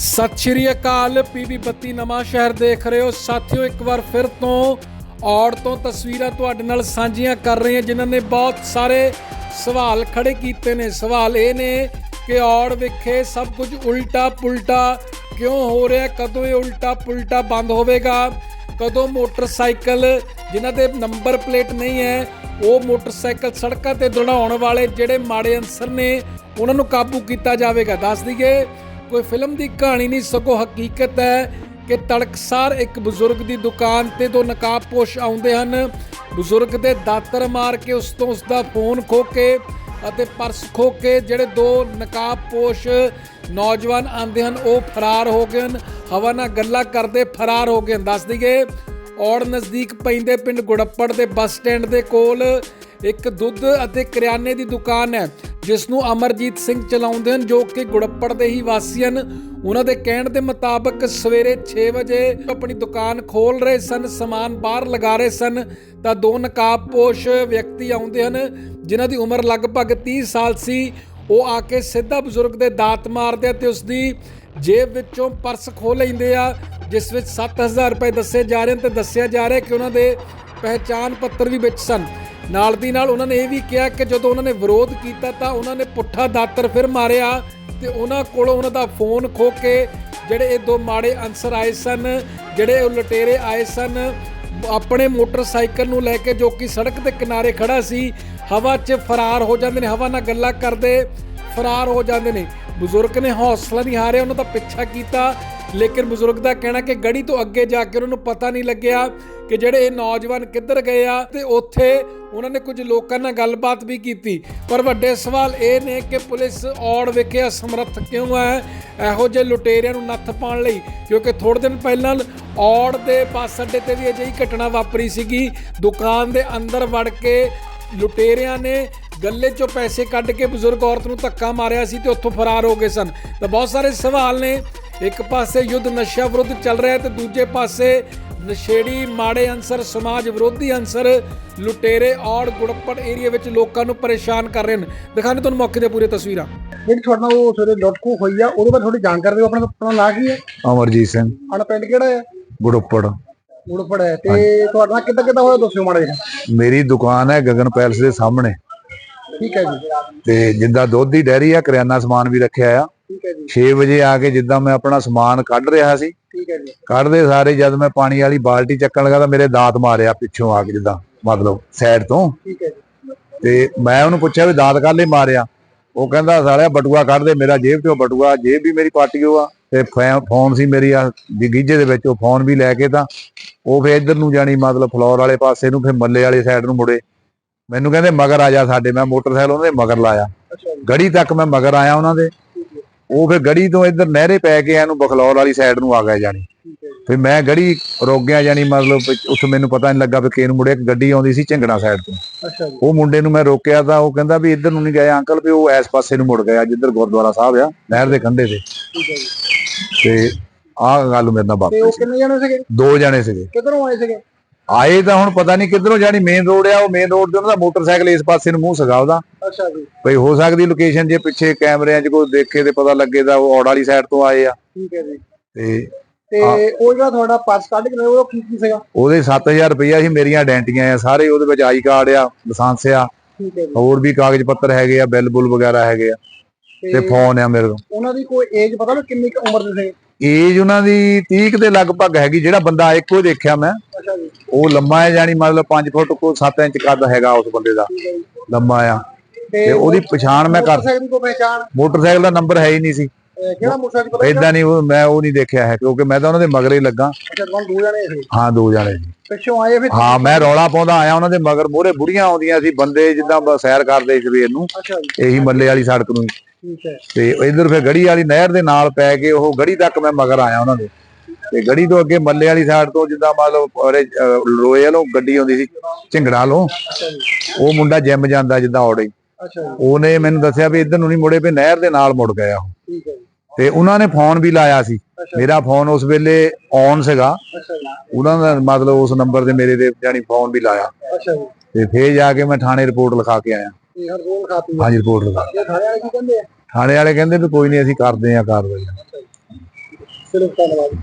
ਸਤਿ ਸ਼੍ਰੀ ਅਕਾਲ ਪੀਬੀ ਬੱਤੀ ਨਵਾਂ ਸ਼ਹਿਰ ਦੇਖ ਰਹੇ ਹੋ। ਸਾਥੀਓ, ਇੱਕ ਵਾਰ ਫਿਰ ਤੋਂ ਔੜ ਤੋਂ ਤਸਵੀਰਾਂ ਤੁਹਾਡੇ ਨਾਲ ਸਾਂਝੀਆਂ ਕਰ ਰਹੇ ਹਾਂ, ਜਿਨ੍ਹਾਂ ਨੇ ਬਹੁਤ ਸਾਰੇ ਸਵਾਲ ਖੜੇ ਕੀਤੇ ਨੇ। ਸਵਾਲ ਇਹ ਨੇ ਕਿ ਔੜ ਵਿਖੇ ਸਭ ਕੁਝ ਉਲਟਾ ਪੁਲਟਾ ਕਿਉਂ ਹੋ ਰਿਹਾ? ਕਦੋਂ ਇਹ ਉਲਟਾ ਪੁਲਟਾ ਬੰਦ ਹੋਵੇਗਾ? ਕਦੋਂ ਮੋਟਰਸਾਈਕਲ, ਜਿਨ੍ਹਾਂ ਦੇ ਨੰਬਰ ਪਲੇਟ ਨਹੀਂ ਹੈ, ਉਹ ਮੋਟਰਸਾਈਕਲ ਸੜਕਾਂ ਤੇ ਦੌੜਾਉਣ ਵਾਲੇ ਜਿਹੜੇ ਮਾੜੇ ਅਨਸਰ ਨੇ, ਉਹਨਾਂ ਨੂੰ ਕਾਬੂ ਕੀਤਾ ਜਾਵੇਗਾ? ਦੱਸ ਦਈਏ ਕੋਈ ਫਿਲਮ ਦੀ ਕਹਾਣੀ ਨਹੀਂ, ਸਗੋਂ ਹਕੀਕਤ ਹੈ ਕਿ ਤੜਕਸਾਰ ਇੱਕ ਬਜ਼ੁਰਗ ਦੀ ਦੁਕਾਨ ਤੇ ਦੋ ਨਕਾਬਪੋਸ਼ ਆਉਂਦੇ ਹਨ। ਬਜ਼ੁਰਗ ਦੇ ਦਾਤਰ ਮਾਰ ਕੇ ਉਸ ਤੋਂ ਉਸ ਦਾ ਫੋਨ ਖੋ ਕੇ ਅਤੇ ਪਰਸ ਖੋ ਕੇ ਜਿਹੜੇ ਦੋ ਨਕਾਬਪੋਸ਼ ਨੌਜਵਾਨ ਆਂਦੇ ਹਨ, ਉਹ ਫਰਾਰ ਹੋ ਗਏ ਹਨ। ਹਵਾ ਨਾਲ ਗੱਲਾਂ ਕਰਦੇ ਫਰਾਰ ਹੋ ਗਏ ਹਨ। ਦੱਸ ਦਈਏ, ਔੜ ਨਜ਼ਦੀਕ ਪੈਂਦੇ ਪਿੰਡ ਗੁੜੱਪੜ ਦੇ ਬੱਸ ਸਟੈਂਡ ਦੇ ਕੋਲ ਇੱਕ ਦੁੱਧ ਅਤੇ ਕਰਿਆਨੇ ਦੀ ਦੁਕਾਨ ਹੈ ਜਿਸ ਨੂੰ ਅਮਰਜੀਤ ਸਿੰਘ ਚਲਾਉਂਦੇ ਹਨ, ਜੋ ਕਿ ਗੁੜੱਪੜ ਦੇ ਹੀ ਵਾਸੀ ਹਨ। ਉਹਨਾਂ ਦੇ ਕਹਿਣ ਦੇ ਮੁਤਾਬਕ ਸਵੇਰੇ 6 ਵਜੇ ਆਪਣੀ ਦੁਕਾਨ ਖੋਲ ਰਹੇ ਸਨ, ਸਮਾਨ ਬਾਹਰ ਲਗਾ ਰਹੇ ਸਨ, ਤਾਂ ਦੋ ਨਕਾਬਪੋਸ਼ ਵਿਅਕਤੀ ਆਉਂਦੇ ਹਨ, ਜਿਨ੍ਹਾਂ ਦੀ ਉਮਰ ਲਗਭਗ 30 ਸਾਲ ਸੀ। ਉਹ ਆ ਕੇ ਸਿੱਧਾ ਬਜ਼ੁਰਗ ਦੇ ਦਾਤ ਮਾਰਦੇ ਆ ਤੇ ਉਸ ਦੀ ਜੇਬ ਵਿੱਚੋਂ ਪਰਸ ਖੋਹ ਲੈਂਦੇ ਆ, ਜਿਸ ਵਿੱਚ 7000 ਰੁਪਏ ਦੱਸੇ ਜਾ ਰਹੇ ਹਨ ਤੇ ਦੱਸਿਆ ਜਾ ਰਿਹਾ ਕਿ ਉਹਨਾਂ ਦੇ ਪਹਿਚਾਨ ਪੱਤਰ ਵੀ ਵਿੱਚ ਸਨ। ਨਾਲ ਦੀ ਨਾਲ ਉਹਨਾਂ ਨੇ ਇਹ ਵੀ ਕਿਹਾ ਕਿ ਜਦੋਂ ਉਹਨਾਂ ਨੇ ਵਿਰੋਧ ਕੀਤਾ ਤਾਂ ਉਹਨਾਂ ਨੇ ਪੁੱਠਾ ਦਾਤਰ ਫਿਰ ਮਾਰਿਆ ਤੇ ਉਹਨਾਂ ਕੋਲੋਂ ਉਹਨਾਂ ਦਾ ਫੋਨ ਖੋ ਕੇ ਜਿਹੜੇ ਇਹ ਦੋ ਮਾੜੇ ਅਨਸਰ ਆਏ ਸਨ, ਜਿਹੜੇ ਉਹ ਲਟੇਰੇ ਆਏ ਸਨ, ਆਪਣੇ ਮੋਟਰਸਾਈਕਲ ਨੂੰ ਲੈ ਕੇ ਜੋ ਕਿ ਸੜਕ ਦੇ ਕਿਨਾਰੇ ਖੜਾ ਸੀ, ਹਵਾ 'ਚ ਫਰਾਰ ਹੋ ਜਾਂਦੇ ਨੇ, ਹਵਾ ਨਾਲ ਗੱਲਾਂ ਕਰਦੇ ਫਰਾਰ ਹੋ ਜਾਂਦੇ ਨੇ। ਬਜ਼ੁਰਗ ਨੇ ਹੌਸਲਾ ਨਹੀਂ ਹਾਰਿਆ, ਉਹਨਾਂ ਦਾ ਪਿੱਛਾ ਕੀਤਾ, ਲੇਕਿਨ ਬਜ਼ੁਰਗ ਦਾ ਕਹਿਣਾ ਕਿ ਗੜੀ ਤੋਂ ਅੱਗੇ ਜਾ ਕੇ ਉਹਨਾਂ ਨੂੰ ਪਤਾ ਨਹੀਂ ਲੱਗਿਆ ਕਿ ਜਿਹੜੇ ਇਹ ਨੌਜਵਾਨ ਕਿੱਧਰ ਗਏ ਆ ਤੇ ਉੱਥੇ ਉਹਨਾਂ ਨੇ ਕੁਝ ਲੋਕਾਂ ਨਾਲ ਗੱਲਬਾਤ ਵੀ ਕੀਤੀ। ਪਰ ਵੱਡੇ ਸਵਾਲ ਇਹ ਨੇ ਕਿ ਪੁਲਿਸ ਔੜ ਵਿਖੇ ਅਸਮਰੱਥ ਕਿਉਂ ਹੈ, ਇਹੋ ਜਿਹੇ ਲੁਟੇਰਿਆਂ ਨੂੰ ਨੱਥ ਪਾਉਣ ਲਈ, ਕਿਉਂਕਿ ਥੋੜੇ ਦਿਨ ਪਹਿਲਾਂ ਔੜ ਦੇ ਬੱਸ ਅੱਡੇ ਤੇ ਵੀ ਅਜਿਹੀ ਘਟਨਾ ਵਾਪਰੀ ਸੀਗੀ। ਦੁਕਾਨ ਦੇ ਅੰਦਰ ਵੜ ਕੇ ਲੁਟੇਰਿਆਂ ਨੇ ਗੱਲੇ ਚੋਂ ਪੈਸੇ ਕੱਢ ਕੇ ਬਜ਼ੁਰਗ ਔਰਤ ਨੂੰ ਧੱਕਾ ਮਾਰਿਆ ਸੀ ਤੇ ਉੱਥੋਂ ਫਰਾਰ ਹੋ ਗਏ ਸਨ। ਤਾਂ ਬਹੁਤ ਸਾਰੇ ਸਵਾਲ ਨੇ। ਇੱਕ ਪਾਸੇ ਯੁੱਧ ਨਸ਼ਾ ਵਿਰੁੱਧ ਚੱਲ ਰਿਹਾ ਹੈ ਤੇ ਦੂਜੇ ਪਾਸੇ ਨਸ਼ੇੜੀ ਮਾੜੇ ਅੰਸਰ ਸਮਾਜ ਵਿਰੋਧੀ ਅੰਸਰ ਲੁਟੇਰੇ ਔੜ ਗੁੜਪੜ ਏਰੀਆ ਵਿੱਚ ਲੋਕਾਂ ਨੂੰ ਪਰੇਸ਼ਾਨ ਕਰ ਰਹੇ ਨੇ ਦਿਖਾਣੇ ਤੁਹਾਨੂੰ ਮੌਕੇ ਦੇ ਪੂਰੇ ਤਸਵੀਰਾਂ। ਜਿਹੜੀ ਤੁਹਾਡਾ ਉਹ ਸਵੇਰੇ ਲੁੱਟਖੋ ਹੋਈ ਆ ਉਹਦੇ ਬਾਰੇ ਥੋੜੀ ਜਾਣਕਾਰੀ ਦਿਓ ਆਪਣਾ ਆਪਣਾ ਨਾਂ ਕੀ ਹੈ? ਅਮਰਜੀਤ ਸਿੰਘ। ਆਪਣਾ ਪਿੰਡ ਕਿਹੜਾ ਹੈ? ਗੁੜੁੱਪੜ। ਉੜਪੜ ਹੈ। ਤੇ ਤੁਹਾਡਾ ਕਿੱਦਾਂ ਕਿੱਦਾਂ ਹੋਇਆ ਦੱਸਿਓ ਮਾੜਾ ਜਿਹਾ। ਮੇਰੀ ਦੁਕਾਨ ਹੈ ਗਗਨ ਪੈਲਸ ਦੇ ਸਾਹਮਣੇ। ਠੀਕ ਹੈ ਜੀ। ਤੇ ਜਿੱਦਾਂ ਦੁੱਧ ਦੀ ਡੈਰੀ ਆ ਕਰਿਆਨਾ ਸਮਾਨ ਵੀ ਰੱਖਿਆ ਆ। ਠੀਕ ਹੈ ਜੀ। 6 ਵਜੇ ਆ ਕੇ ਜਿੱਦਾਂ ਮੈਂ ਆਪਣਾ ਸਮਾਨ ਕੱਢ ਰਿਹਾ ਸੀ ਠੀਕ ਹੈ ਜੀ। ਕੱਢਦੇ ਸਾਰੇ ਜਦ ਮੈਂ ਪਾਣੀ ਵਾਲੀ ਬਾਲਟੀ ਚੱਕਣ ਲੱਗਾ ਤਾਂ ਮੇਰੇ ਦਾਤ ਮਾਰਿਆ ਪਿੱਛੋਂ ਆ ਕੇ ਜਿੱਦਾਂ ਮਤਲਬ ਸਾਈਡ ਤੋਂ। ਠੀਕ ਹੈ ਜੀ। ਤੇ ਮੈਂ ਉਹਨੂੰ ਪੁੱਛਿਆ ਵੀ ਦਾਤ ਕਾਹਲੇ ਮਾਰਿਆ ਉਹ ਕਹਿੰਦਾ ਸਾਲਿਆ ਬਟੂਆ ਕੱਢ ਦੇ ਮੇਰਾ ਜੇਬ ਚੋਂ ਬਟੂਆ ਜੇਬ ਵੀ ਮੇਰੀ ਪਾਟੀਓ ਆ। ਤੇ ਫੋਨ ਸੀ ਮੇਰੀ ਆ ਗੀਜੇ ਦੇ ਵਿੱਚ ਉਹ ਫੋਨ ਵੀ ਲੈ ਕੇ ਤਾਂ ਉਹ ਫੇਰ ਇੱਧਰ ਨੂੰ ਜਾਣੀ ਮਤਲਬ ਫਲੋਰ ਵਾਲੇ ਪਾਸੇ ਨੂੰ ਫੇਰ ਮੱਲੇ ਵਾਲੀ ਸਾਈਡ ਨੂੰ ਮੁੜੇ। ਮੈਨੂੰ ਕਹਿੰਦੇ ਮਗਰ ਆ ਜਾ ਸਾਡੇ ਮੈਂ ਮੋਟਰਸਾਈਕਲ ਉਹਨਾਂ ਦੇ ਮਗਰ ਲਾਇਆ। ਗੜੀ ਤੱਕ ਮੈਂ ਮਗਰ ਆਇਆ ਉਹਨਾਂ ਦੇ। ਉਹ ਫੇਰ ਗੜੀ ਤੋਂ ਇੱਧਰ ਨਹਿਰੇ ਪੈ ਕੇ ਇਹਨੂੰ ਬਖਲੌਰ ਵਾਲੀ ਸਾਈਡ ਨੂੰ ਆ ਗਏ ਜਾਣੀ। ਠੀਕ ਹੈ ਜੀ। ਫਿਰ ਮੈਂ ਗੜੀ ਰੋਕ ਗਿਆ ਜਾਣੀ ਮਤਲਬ ਉੱਥੇ ਮੈਨੂੰ ਪਤਾ ਨਹੀਂ ਲੱਗਾ ਵੀ ਕਿਹਨੂੰ ਮੁੜੇ ਇੱਕ ਗੱਡੀ ਆਉਂਦੀ ਸੀ ਝਿੰਗਣਾ ਸਾਈਡ ਤੋਂ। ਅੱਛਾ ਜੀ। ਉਹ ਮੁੰਡੇ ਨੂੰ ਮੈਂ ਰੋਕਿਆ ਤਾਂ ਉਹ ਕਹਿੰਦਾ ਵੀ ਇੱਧਰ ਨੂੰ ਨਹੀਂ ਗਏ ਅੰਕਲ ਵੀ ਉਹ ਇਸ ਪਾਸੇ ਨੂੰ ਮੁੜ ਗਿਆ ਜਿੱਧਰ ਗੁਰਦੁਆਰਾ ਸਾਹਿਬ ਆ ਨਹਿਰ ਦੇ ਕੰਢੇ ਤੇ। ਤੇ ਆਹ ਗੱਲ ਮੇਰੇ ਨਾਲ ਤੇ ਵਾਪਰੀ ਉਹ ਕਿੰਨੇ ਜਣੇ ਸੀਗੇ? ਦੋ ਜਣੇ ਸੀਗੇ। ਕਿੱਧਰੋਂ ਆਏ ਸੀਗੇ? ਆਏ ਤਾਂ ਹੁਣ ਪਤਾ ਨਹੀਂ ਕਿੱਧਰੋਂ ਜਾਣੀ ਮੇਨ ਰੋਡ ਆ ਉਹ ਮੇਨ ਰੋਡ ਤੇ ਉਹਨਾਂ ਦਾ ਮੋਟਰਸਾਈਕਲ ਇਸ ਪਾਸੇ ਨੂੰ ਮੂੰਹ ਸਗਾ ਉਹਦਾ ਅੱਛਾ ਜੀ। ਭਈ ਹੋ ਸਕਦੀ ਲੋਕੇਸ਼ਨ ਜੇ ਪਿੱਛੇ ਕੈਮਰਿਆਂ 'ਚ ਕੋਈ ਦੇਖੇ ਤੇ ਪਤਾ ਲੱਗੇ ਤਾਂ ਉਹ ਔੜ ਵਾਲੀ ਸਾਈਡ ਤੋਂ ਆਏ ਆ। ਠੀਕ ਹੈ ਜੀ। ਤੇ ਤੇ ਉਹ ਜਿਹੜਾ ਤੁਹਾਡਾ ਪਰਸ ਕੱਢ ਕੇ ਉਹ ਕੀ ਕੀ ਸੀਗਾ? ਉਹਦੇ 7000 ਰੁਪਈਆ ਸੀ ਮੇਰੀਆਂ ਆਇਡੈਂਟੀਆਂ ਆ ਸਾਰੇ ਉਹਦੇ ਵਿੱਚ ਆਈ ਕਾਰਡ ਆ ਲਾਇਸੈਂਸ ਆ। ਠੀਕ ਹੈ ਜੀ। ਹੋਰ ਵੀ ਕਾਗਜ਼ ਪੱਤਰ ਹੈਗੇ ਆ ਬਿੱਲ ਬੁੱਲ ਵਗੈਰਾ ਹੈਗੇ ਆ। ਤੇ ਫੋਨ ਆ ਮੇਰੇ ਕੋਲ। ਉਹਨਾਂ ਦੀ ਕੋਈ ਏਜ ਪਤਾ ਨਾ ਕਿੰਨੀ ਕੁ ਉਮਰ ਦੇ ਸੀਗੇ? ਏਜ ਉਹਨਾਂ ਦੀ 30 ਕੁ ਦੇ ਲਗਭਗ ਹੈਗੀ ਜਿਹੜਾ ਬੰਦਾ ਇੱਕੋ ਦੇਖਿਆ ਮੈਂ। ਉਹ ਲੰਮਾ ਹੈ ਜਾਨੀ ਮਤਲਬ 5 ਫੁੱਟ ਕੋ 7 ਇੰਚ ਕੱਦ ਹੈਗਾ ਉਸ ਬੰਦੇ ਦਾ ਲੰਮਾ ਆ। ਤੇ ਉਹਦੀ ਪਛਾਣ ਮੈਂ ਕਰ ਮੋਟਰਸਾਈਕਲ ਦੀ ਨੰਬਰ ਹੈ ਹੀ ਨਹੀਂ ਸੀ। ਕਿਹੜਾ ਮੋਟਰਸਾਈਕਲ ਨਹੀਂ ਮੈਂ ਉਹ ਨਹੀਂ ਦੇਖਿਆ ਹੈ ਕਿਉਂਕਿ ਮੈਂ ਤਾਂ ਉਹਨਾਂ ਦੇ ਮਗਰ ਲੱਗਾ। ਹਾਂ ਦੋ ਜਾਣੇ ਸੀ। ਪਿੱਛੋਂ ਆਏ ਫਿਰ? ਹਾਂ ਮੈਂ ਰੌਲਾ ਪਾਉਂਦਾ ਆਇਆ ਉਹਨਾਂ ਦੇ ਮਗਰ ਮੋਰੇ ਬੁੜੀਆਂ ਆਉਂਦੀਆਂ ਸੀ ਬੰਦੇ ਜਿੱਦਾਂ ਸੈਰ ਕਰਦੇ ਸਵੇਰ ਨੂੰ ਇਹੀ ਮੱਲੇ ਵਾਲੀ ਸੜਕ ਨੂੰ। ਠੀਕ ਹੈ। ਤੇ ਇਧਰ ਫਿਰ ਗੜੀ ਵਾਲੀ ਨਹਿਰ ਦੇ ਨਾਲ ਪੈ ਕੇ ਉਹ ਗੜੀ ਤੱਕ ਮੈਂ ਮਗਰ ਆਇਆ ਉਹਨਾਂ ਦੇ। ਤੇ ਗੜੀ ਤੋਂ ਅੱਗੇ ਮੱਲੇ ਵਾਲੀ ਸਾਈਡ ਤੋਂ ਜਿੱਦਾਂ ਮੰਨ ਲਓ ਔਰੇ ਲੋਏ ਵੱਲੋਂ ਗੱਡੀ ਆਉਂਦੀ ਸੀ ਝਿੰਗੜਾ ਜੀ। ਉਹ ਮੁੰਡਾ ਜਿਮ ਜਾਂਦਾ ਜਿੱਦਾਂ ਔੜੇ। ਉਹਨੇ ਮੈਨੂੰ ਦੱਸਿਆ ਵੀ ਇੱਧਰ ਨੂੰ ਨਹੀਂ ਮੁੜੇ ਵੀ ਨਹਿਰ ਦੇ ਨਾਲ ਮੁੜ ਗਿਆ ਉਹ। ਠੀਕ ਹੈ ਜੀ। ਤੇ ਉਹਨਾਂ ਨੇ ਫੋਨ ਵੀ ਲਾਇਆ ਸੀ। ਮੇਰਾ ਫੋਨ ਉਸ ਵੇਲੇ ਔਨ ਸੀਗਾ। ਉਹਨਾਂ ਦਾ ਮਤਲਬ ਉਸ ਨੰਬਰ ਤੇ ਮੇਰੇ ਤੇ ਜਾਨੀ ਫੋਨ ਵੀ ਲਾਇਆ। ਤੇ ਫੇਰ ਜਾ ਕੇ ਮੈਂ ਥਾਣੇ ਰਿਪੋਰਟ ਲਿਖਾ ਕੇ ਆਇਆ। ਖਾਤੀ ਹਾਂਜੀ ਰਿਪੋਰਟ ਇਹ ਥਾਣੇ ਵਾਲੇ ਕੀ ਕਹਿੰਦੇ ਆ? ਥਾਣੇ ਵਾਲੇ ਕਹਿੰਦੇ ਵੀ ਕੋਈ ਨਹੀਂ ਅਸੀਂ ਕਰਦੇ ਆ ਕਾਰਵਾਈ। ਸਿਰਫ ਧੰਨਵਾਦ।